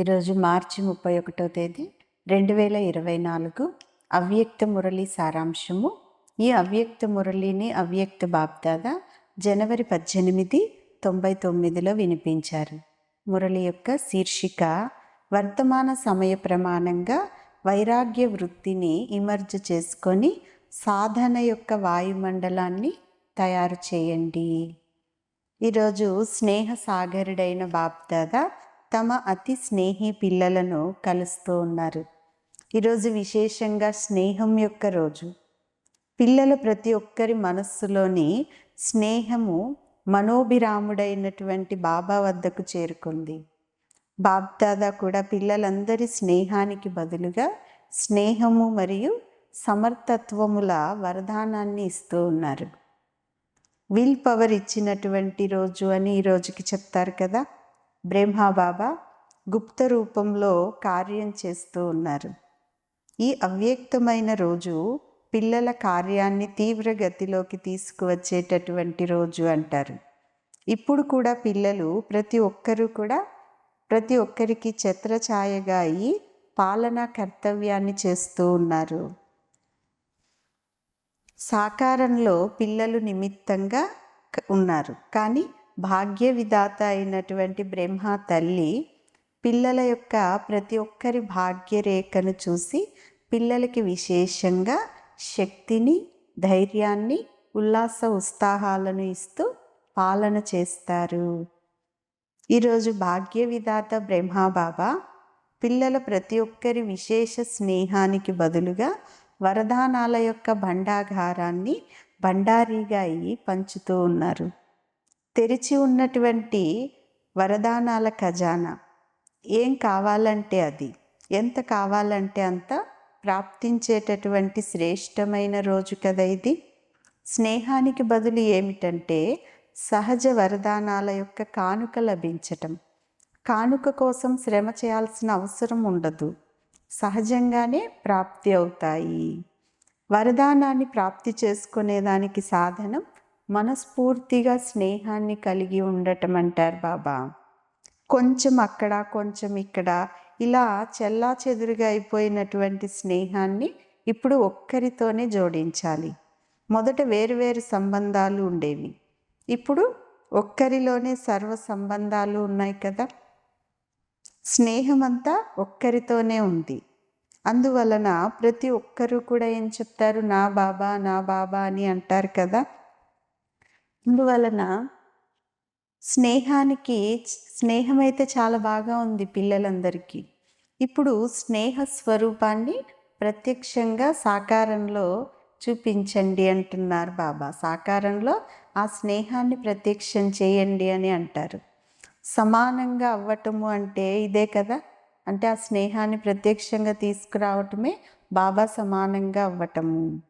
ఈరోజు మార్చి ముప్పై ఒకటో తేదీ రెండు వేల ఇరవై నాలుగు అవ్యక్త మురళి సారాంశము. ఈ అవ్యక్త మురళిని అవ్యక్త బాబ్దాదా జనవరి పద్దెనిమిది తొంభై తొమ్మిదిలో వినిపించారు. మురళి యొక్క శీర్షిక వర్తమాన సమయ ప్రమాణంగా వైరాగ్య వృత్తిని ఇమర్జ్ చేసుకొని సాధన యొక్క వాయుమండలాన్ని తయారు చేయండి. ఈరోజు స్నేహ సాగరుడైన బాబ్దాదా తమ అతి స్నేహి పిల్లలను కలుస్తూ ఉన్నారు. ఈరోజు విశేషంగా స్నేహం యొక్క రోజు. పిల్లల ప్రతి ఒక్కరి మనస్సులోని స్నేహము మనోభిరాముడైనటువంటి బాబా వద్దకు చేరుకుంది. బాబ్దాదా కూడా పిల్లలందరి స్నేహానికి బదులుగా స్నేహము మరియు సమర్థత్వముల వరదానాన్ని ఇస్తూ ఉన్నారు. విల్ పవర్ ఇచ్చినటువంటి రోజు అని ఈ రోజుకి చెప్తారు కదా. బ్రహ్మబాబా గుప్త రూపంలో కార్యం చేస్తూ ఉన్నారు. ఈ అవ్యక్తమైన రోజు పిల్లల కార్యాన్ని తీవ్ర గతిలోకి తీసుకువచ్చేటటువంటి రోజు అంటారు. ఇప్పుడు కూడా పిల్లలు ప్రతి ఒక్కరూ కూడా ప్రతి ఒక్కరికి ఛత్రఛాయగా అయి పాలనా కర్తవ్యాన్ని చేస్తూ ఉన్నారు. సాకారంలో పిల్లలు నిమిత్తంగా ఉన్నారు. కానీ భాగ్య విధాత అయినటువంటి బ్రహ్మ తల్లి పిల్లల యొక్క ప్రతి ఒక్కరి భాగ్యరేఖను చూసి పిల్లలకి విశేషంగా శక్తిని ధైర్యాన్ని ఉల్లాస ఉత్సాహాలను ఇస్తూ పాలన చేస్తారు. ఈరోజు భాగ్య విధాత బ్రహ్మాబాబా పిల్లల ప్రతి ఒక్కరి విశేష స్నేహానికి బదులుగా వరదానాల యొక్క భండాగారాన్ని భండారీగా అయ్యి పంచుతూ ఉన్నారు. తెరిచి ఉన్నటువంటి వరదానాల ఖజానా. ఏం కావాలంటే అది. ఎంత కావాలంటే అంత ప్రాప్తించేటటువంటి శ్రేష్టమైన రోజు కదా ఇది. స్నేహానికి బదులు ఏమిటంటే సహజ వరదానాల యొక్క కానుక లభించటం. కానుక కోసం శ్రమ చేయాల్సిన అవసరం ఉండదు. సహజంగానే ప్రాప్తి అవుతాయి. వరదానాన్ని ప్రాప్తి చేసుకునేదానికి సాధనం మనస్ఫూర్తిగా స్నేహాన్ని కలిగి ఉండటం అంటారు బాబా. కొంచెం అక్కడ కొంచెం ఇక్కడ ఇలా చెల్లా చెదురుగా అయిపోయినటువంటి స్నేహాన్ని ఇప్పుడు ఒక్కరితోనే జోడించాలి. మొదట వేరువేరు సంబంధాలు ఉండేవి. ఇప్పుడు ఒక్కరిలోనే సర్వ సంబంధాలు ఉన్నాయి కదా. స్నేహం అంతా ఒక్కరితోనే ఉంది. అందువలన ప్రతి ఒక్కరూ కూడా ఏం చెప్తారు? నా బాబా నా బాబా అని అంటారు కదా. అందువలన స్నేహానికి స్నేహం అయితే చాలా బాగా ఉంది పిల్లలందరికీ. ఇప్పుడు స్నేహ స్వరూపాన్ని ప్రత్యక్షంగా సాకారంలో చూపించండి అంటున్నారు బాబా. సాకారంలో ఆ స్నేహాన్ని ప్రత్యక్షం చేయండి అని అంటారు. సమానంగా అవ్వటము అంటే ఇదే కదా? అంటే ఆ స్నేహాన్ని ప్రత్యక్షంగా తీసుకురావటమే బాబా సమానంగా అవ్వటము.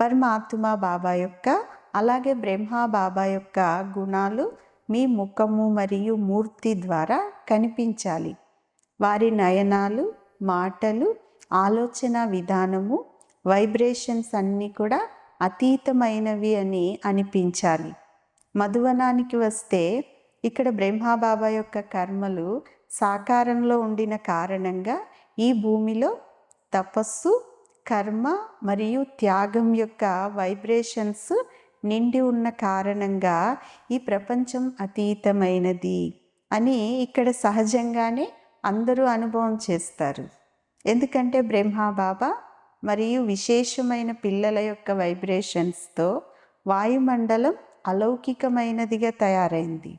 పరమాత్మ బాబా యొక్క అలాగే బ్రహ్మ బాబా యొక్క గుణాలు మీ ముఖము మరియు మూర్తి ద్వారా కనిపించాలి. వారి నయనాలు మాటలు ఆలోచన విధానము వైబ్రేషన్స్ అన్నీ కూడా అతీతమైనవి అని అనిపించాలి. మధువనానికి వస్తే ఇక్కడ బ్రహ్మబాబా యొక్క కర్మలు సాకారంలో ఉండిన కారణంగా ఈ భూమిలో తపస్సు కర్మ మరియు త్యాగం యొక్క వైబ్రేషన్స్ నిండి ఉన్న కారణంగా ఈ ప్రపంచం అతీతమైనది అని ఇక్కడ సహజంగానే అందరూ అనుభవం చేస్తారు. ఎందుకంటే బ్రహ్మాబాబా మరియు విశేషమైన పిల్లల యొక్క వైబ్రేషన్స్తో వాయుమండలం అలౌకికమైనదిగా తయారైంది.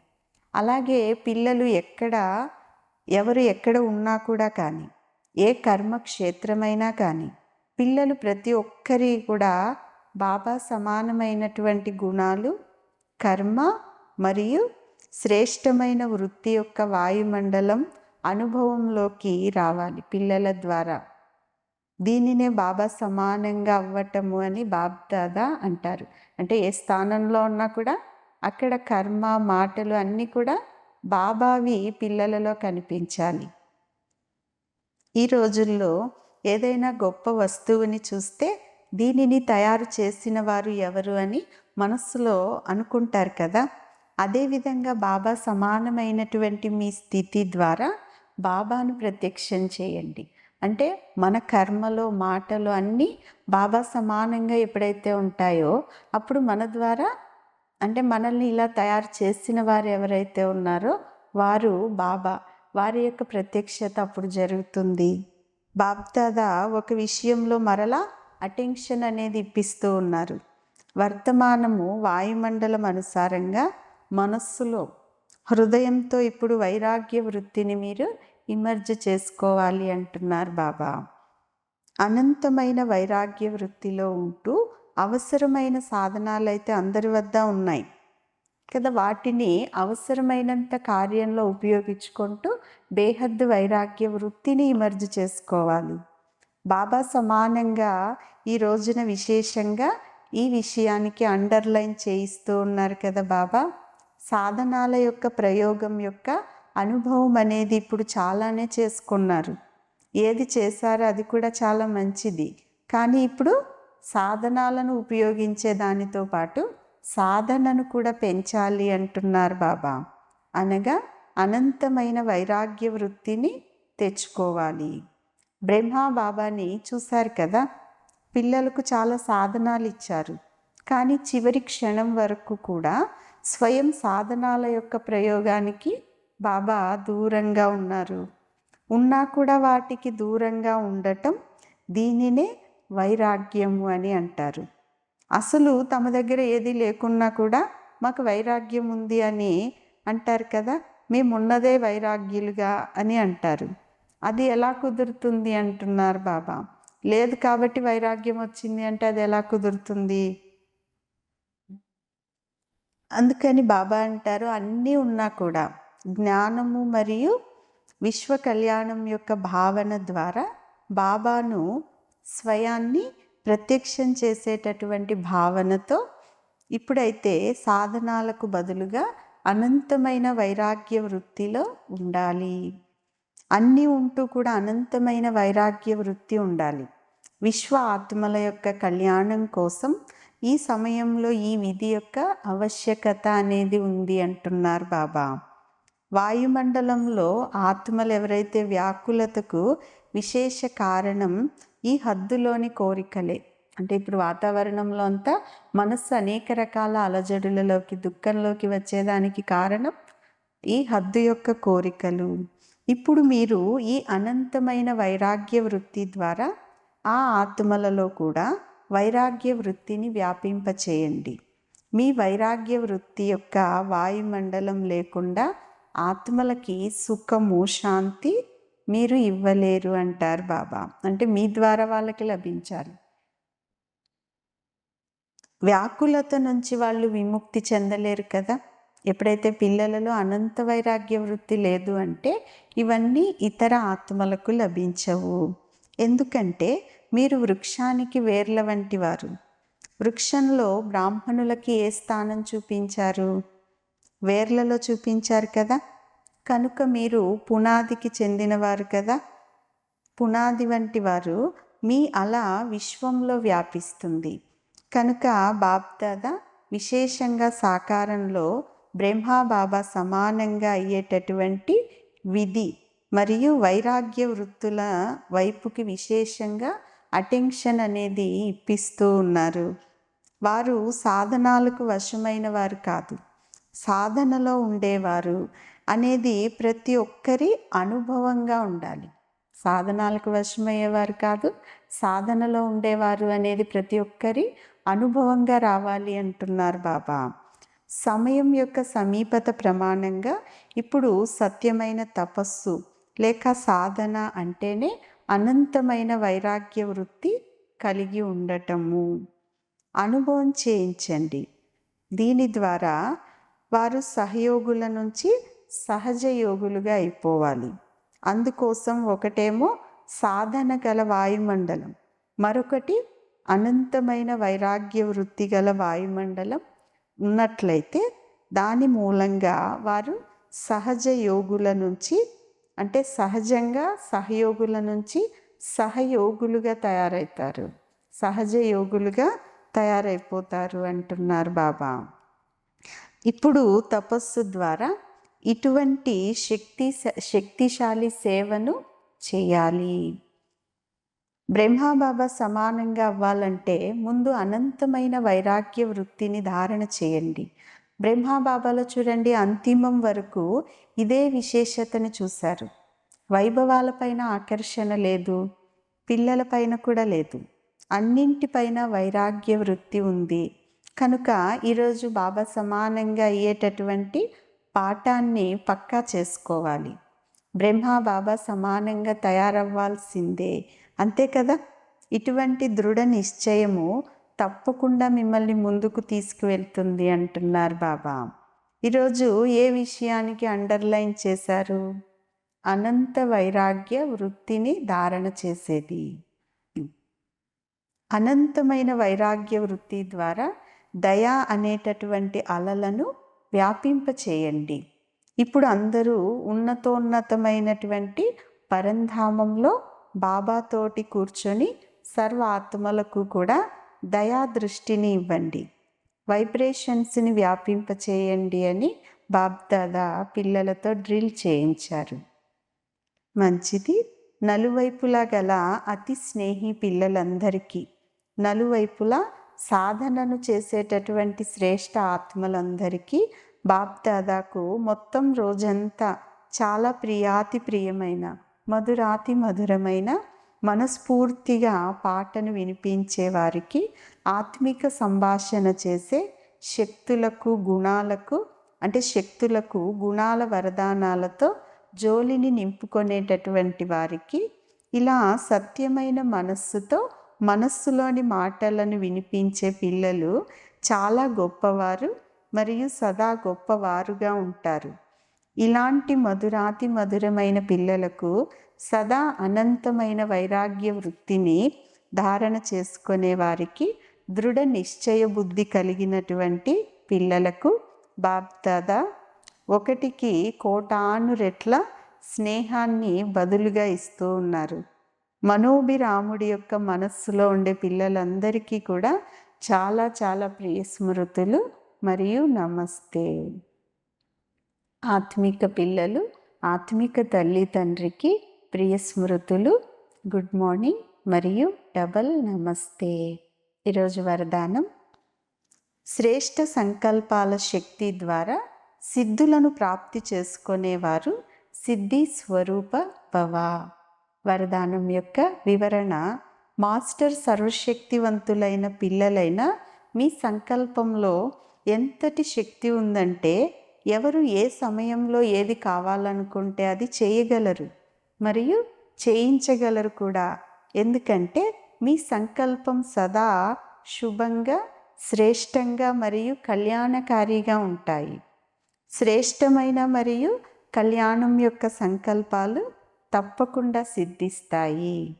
అలాగే పిల్లలు ఎక్కడ ఎవరు ఎక్కడ ఉన్నా కూడా కానీ ఏ కర్మ క్షేత్రమైనా కానీ పిల్లలు ప్రతి ఒక్కరి కూడా బాబా సమానమైనటువంటి గుణాలు కర్మ మరియు శ్రేష్టమైన వృత్తి యొక్క వాయుమండలం అనుభవంలోకి రావాలి పిల్లల ద్వారా. దీనినే బాబా సమానంగా అవ్వటము అని బాబ్దాదా అంటారు. అంటే ఏ స్థానంలో ఉన్నా కూడా అక్కడ కర్మ మాటలు అన్నీ కూడా బాబావి పిల్లలలో కనిపించాలి. ఈ రోజుల్లో ఏదైనా గొప్ప వస్తువుని చూస్తే దీనిని తయారు చేసిన వారు ఎవరు అని మనస్సులో అనుకుంటారు కదా. అదేవిధంగా బాబా సమానమైనటువంటి మీ స్థితి ద్వారా బాబాను ప్రత్యక్షం చేయండి. అంటే మన కర్మలో మాటలు అన్నీ బాబా సమానంగా ఎప్పుడైతే ఉంటాయో అప్పుడు మన ద్వారా అంటే మనల్ని ఇలా తయారు చేసిన వారు ఎవరైతే ఉన్నారో వారు బాబా. వారి యొక్క ప్రత్యక్షత అప్పుడు జరుగుతుంది. బాబ్దాదా ఒక విషయంలో మరలా అటెన్షన్ అనేది ఇప్పిస్తూ ఉన్నారు. వర్తమానము వాయుమండలం అనుసారంగా మనస్సులో హృదయంతో ఇప్పుడు వైరాగ్య వృత్తిని మీరు ఇమర్జ చేసుకోవాలి అంటున్నారు బాబా. అనంతమైన వైరాగ్య వృత్తిలో ఉంటూ అవసరమైన సాధనాలు అయితే అందరి వద్ద ఉన్నాయి. కదా వాటిని అవసరమైనంత కార్యంలో ఉపయోగించుకుంటూ బేహద్దు వైరాగ్య వృత్తిని ఇమర్జ్ చేసుకోవాలి. బాబా సమానంగా ఈ రోజున విశేషంగా ఈ విషయానికి అండర్లైన్ చేయిస్తూ ఉన్నారు కదా బాబా. సాధనాల యొక్క ప్రయోగం యొక్క అనుభవం అనేది ఇప్పుడు చాలానే చేసుకున్నారు. ఏది చేశారో అది కూడా చాలా మంచిది. కానీ ఇప్పుడు సాధనాలను ఉపయోగించే దానితో పాటు సాధనను కూడా పెంచాలి అంటున్నారు బాబా. అనగా అనంతమైన వైరాగ్య వృత్తిని తెచ్చుకోవాలి. బ్రహ్మ బాబాని చూశారు కదా? పిల్లలకు చాలా సాధనాలు ఇచ్చారు. కానీ చివరి క్షణం వరకు కూడా స్వయం సాధనాల యొక్క ప్రయోగానికి బాబా దూరంగా ఉన్నారు. ఉన్నా కూడా వాటికి దూరంగా ఉండటం దీనినే వైరాగ్యము అని అంటారు. అసలు తమ దగ్గర ఏది లేకున్నా కూడా మాకు వైరాగ్యం ఉంది అని అంటారు కదా? మేమున్నదే వైరాగ్యులుగా అని అంటారు. అది ఎలా కుదురుతుంది అంటున్నారు బాబా. లేదు కాబట్టి వైరాగ్యం వచ్చింది అంటే అది ఎలా కుదురుతుంది? అందుకని బాబా అంటారు అన్నీ ఉన్నా కూడా జ్ఞానము మరియు విశ్వ కళ్యాణం యొక్క భావన ద్వారా బాబాను స్వయాన్ని ప్రత్యక్షం చేసేటటువంటి భావనతో ఇప్పుడైతే సాధనాలకు బదులుగా అనంతమైన వైరాగ్య వృత్తిలో ఉండాలి. అన్నీ ఉంటూ కూడా అనంతమైన వైరాగ్య వృత్తి ఉండాలి. విశ్వ ఆత్మల యొక్క కళ్యాణం కోసం ఈ సమయంలో ఈ విధి యొక్క ఆవశ్యకత అనేది ఉంది అంటున్నారు బాబా. వాయుమండలంలో ఆత్మలు ఎవరైతే వ్యాకులతకు విశేష కారణం ఈ హద్దులోని కోరికలే. అంటే ఇప్పుడు వాతావరణంలో అంతా మనస్సు అనేక రకాల అలజడులలోకి దుఃఖంలోకి వచ్చేదానికి కారణం ఈ హద్దు యొక్క కోరికలు. ఇప్పుడు మీరు ఈ అనంతమైన వైరాగ్య వృత్తి ద్వారా ఆ ఆత్మలలో కూడా వైరాగ్య వృత్తిని వ్యాపింపచేయండి. మీ వైరాగ్య వృత్తి యొక్క వాయుమండలం లేకుండా ఆత్మలకి సుఖము శాంతి మీరు ఇవ్వలేరు అంటారు బాబా. అంటే మీ ద్వారా వాళ్ళకి లభించాలి. వ్యాకులత నుంచి వాళ్ళు విముక్తి చెందలేరు కదా. ఎప్పుడైతే పిల్లలలో అనంత వైరాగ్య వృత్తి లేదు అంటే ఇవన్నీ ఇతర ఆత్మలకు లభించవు. ఎందుకంటే మీరు వృక్షానికి వేర్ల వంటి వారు. వృక్షంలో బ్రాహ్మణులకి ఏ స్థానం చూపించారు? వేర్లలో చూపించారు కదా. కనుక మీరు పునాదికి చెందినవారు కదా. పునాది వంటి వారు మీ అల విశ్వంలో వ్యాపిస్తుంది. కనుక బాబ్దాదా విశేషంగా సాకారంలో బ్రహ్మాబాబా సమానంగా అయ్యేటటువంటి విధి మరియు వైరాగ్య వృత్తుల వైపుకి విశేషంగా అటెన్షన్ అనేది ఇప్పిస్తూ ఉన్నారు. వారు సాధనాలకు వశమైన వారు కాదు. సాధనలో ఉండేవారు అనేది ప్రతి ఒక్కరి అనుభవంగా ఉండాలి. సాధనాలకు వశమయ్యేవారు కాదు సాధనలో ఉండేవారు అనేది ప్రతి ఒక్కరి అనుభవంగా రావాలి అంటున్నారు బాబా. సమయం యొక్క సమీపత ప్రమాణంగా ఇప్పుడు సత్యమైన తపస్సు లేక సాధన అంటేనే అనంతమైన వైరాగ్య వృత్తి కలిగి ఉండటము. అనుభవం చేయించండి. దీని ద్వారా వారు సహయోగుల నుంచి సహజ యోగులుగా అయిపోవాలి. అందుకోసం ఒకటేమో సాధన గల వాయుమండలం మరొకటి అనంతమైన వైరాగ్య వృత్తి గల వాయుమండలం ఉన్నట్లయితే దాని మూలంగా వారు సహజ యోగుల నుంచి అంటే సహజంగా సహయోగుల నుంచి సహయోగులుగా తయారవుతారు సహజ యోగులుగా తయారైపోతారు అంటున్నారు బాబా. ఇప్పుడు తపస్సు ద్వారా ఇటువంటి శక్తి శక్తిశాలి సేవను చేయాలి. బ్రహ్మబాబా సమానంగా అవ్వాలంటే ముందు అనంతమైన వైరాగ్య వృత్తిని ధారణ చేయండి. బ్రహ్మబాబాలో చూడండి అంతిమం వరకు ఇదే విశేషతను చూశారు. వైభవాలపైన ఆకర్షణ లేదు పిల్లలపైన కూడా లేదు. అన్నింటిపైన వైరాగ్య వృత్తి ఉంది. కనుక ఈరోజు బాబా సమానంగా అయ్యేటటువంటి పాఠాన్ని పక్కా చేసుకోవాలి. బ్రహ్మ బాబా సమానంగా తయారవ్వాల్సిందే. అంతే కదా? ఇటువంటి దృఢ నిశ్చయము తప్పకుండా మిమ్మల్ని ముందుకు తీసుకువెళ్తుంది అంటున్నారు బాబా. ఈరోజు ఏ విషయానికి అండర్లైన్ చేశారు? అనంత వైరాగ్య వృత్తిని ధారణ చేసేది. అనంతమైన వైరాగ్య వృత్తి ద్వారా దయా అనేటటువంటి అలలను వ్యాపింపచేయండి ఇప్పుడు అందరూ ఉన్నతోన్నతమైనటువంటి పరంధామంలో బాబాతోటి కూర్చొని సర్వ ఆత్మలకు కూడా దయా దృష్టిని ఇవ్వండి. వైబ్రేషన్స్ని వ్యాపింపచేయండి అని బాబ్దాదా పిల్లలతో డ్రిల్ చేయించారు. మంచిది. నలువైపులా గల అతి స్నేహి పిల్లలందరికీ నలువైపులా సాధనను చేసేటటువంటి శ్రేష్ఠ ఆత్మలందరికీ బాబ్దాదాకు మొత్తం రోజంతా చాలా ప్రియాతి ప్రియమైన మధురాతి మధురమైన మనస్ఫూర్తిగా పాటను వినిపించే వారికి ఆత్మిక సంభాషణ చేసే శక్తులకు గుణాలకు అంటే శక్తులకు గుణాల వరదానాలతో జోలిని నింపుకొనేటటువంటి వారికి ఇలా సత్యమైన మనస్సుతో మనస్సులోని మాటలను వినిపించే పిల్లలు చాలా గొప్పవారు మరియు సదా గొప్పవారుగా ఉంటారు. ఇలాంటి మధురాతి మధురమైన పిల్లలకు సదా అనంతమైన వైరాగ్య వృత్తిని ధారణ చేసుకునే వారికి దృఢ నిశ్చయ బుద్ధి కలిగినటువంటి పిల్లలకు బాప్దాదా ఒకటికి కోటాను రెట్ల స్నేహాన్ని బదులుగా ఇస్తూ ఉన్నారు. మనోభిరాముడి యొక్క మనస్సులో ఉండే పిల్లలందరికీ కూడా చాలా చాలా ప్రియ స్మృతులు మరియు నమస్తే. ఆత్మిక పిల్లలు ఆత్మిక తల్లి తండ్రికి ప్రియ స్మృతులు గుడ్ మార్నింగ్ మరియు డబల్ నమస్తే. ఈరోజు వరదానం. శ్రేష్ఠ సంకల్పాల శక్తి ద్వారా సిద్ధులను ప్రాప్తి చేసుకునేవారు సిద్ధి స్వరూప భవ. వరదానం యొక్క వివరణ మాస్టర్ సర్వశక్తివంతులైన పిల్లలైన మీ సంకల్పంలో ఎంతటి శక్తి ఉందంటే ఎవరు ఏ సమయంలో ఏది కావాలనుకుంటే అది చేయగలరు. మరియు చేయించగలరు కూడా. ఎందుకంటే మీ సంకల్పం సదా శుభంగా శ్రేష్టంగా మరియు కళ్యాణకారిగా ఉంటాయి. శ్రేష్టమైన మరియు కళ్యాణం యొక్క సంకల్పాలు తప్పకుండా సిద్ధిస్తాయి.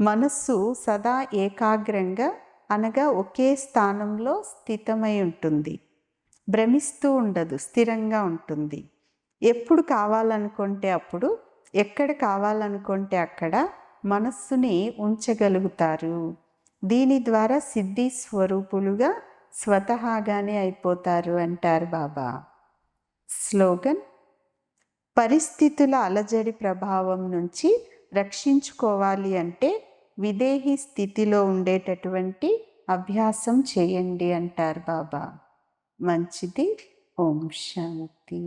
మనస్సు సదా ఏకాగ్రంగా అనగా ఒకే స్థానంలో స్థితమై ఉంటుంది. భ్రమిస్తూ ఉండదు స్థిరంగా ఉంటుంది. ఎప్పుడు కావాలనుకుంటే అప్పుడు ఎక్కడ కావాలనుకుంటే అక్కడ మనస్సుని ఉంచగలుగుతారు. దీని ద్వారా సిద్ధి స్వరూపులుగా స్వతహాగానే అయిపోతారు అంటారు బాబా. స్లోగన్ పరిస్థితుల అలజడి ప్రభావం నుంచి రక్షించుకోవాలి అంటే విదేహీ స్థితిలో ఉండేటటువంటి అభ్యాసం చేయండి అంటారు బాబా. మంచిది. ఓం శాంతి.